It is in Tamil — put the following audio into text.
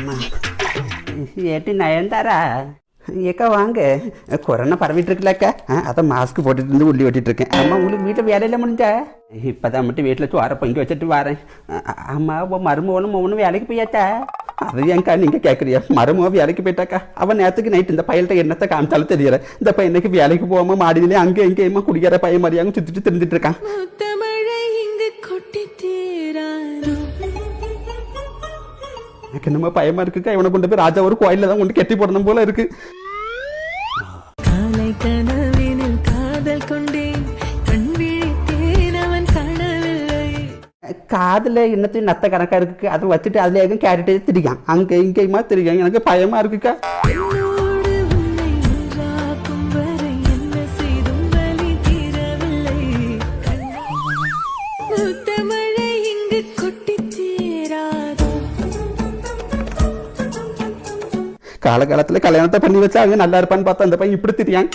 அம்மா ஏட்டி நயன்தாரா? ஏக்கா வாங்க. கொரோனா பரவிட்டு இருக்குல்லக்கா அதான் மாஸ்க் போட்டுட்டு இருந்து உள்ளி வெட்டிட்டு இருக்கேன் அம்மா உங்களுக்கு வீட்டில் வேலையில முடிஞ்சா? இப்போதான் மட்டும் வீட்டில் சோற பொங்கி வச்சுட்டு வரேன். அம்மா உன் மருமகனும் மகனும் வேலைக்கு போயாச்சா? அது ஏன்க்கா நீங்கள் கேட்குறியா மருமக வேலைக்கு போயிட்டாக்கா? அவன் நேரத்துக்கு நைட் இந்த பையன்கிட்ட என்னத்தை காமிச்சாலும் தெரியல. இந்த பையனுக்கு வேலைக்கு போகாம மாடியிலே அங்கே எங்கேயுமா குடிக்கிற பையன் மாதிரியாங்க சுற்றிட்டு தெரிஞ்சிட்டு இருக்கான். எனக்கு என்னமோ பயமா இருக்குக்கா இவனை கொண்டு போய் ராஜா ஒரு கோயிலில் தான் கொண்டு கெட்டி போடணும் போல இருக்கு. காலை கனவினில் காதல் கொண்டேன். காதுல என்னத்தையும் நத்த கணக்கா இருக்கு அதை வச்சுட்டு அதுல எதுவும் கேட்டுட்டே திரிக்கான் அங்க இங்கேயுமா திரிக்கான் எனக்கு பயமா இருக்குக்கா. காலகாலத்துல கல்யாணத்தை பண்ணி வச்சா அவங்க நல்லா இருப்பான்னு பார்த்தா அந்த பையன் இப்படி திரியான்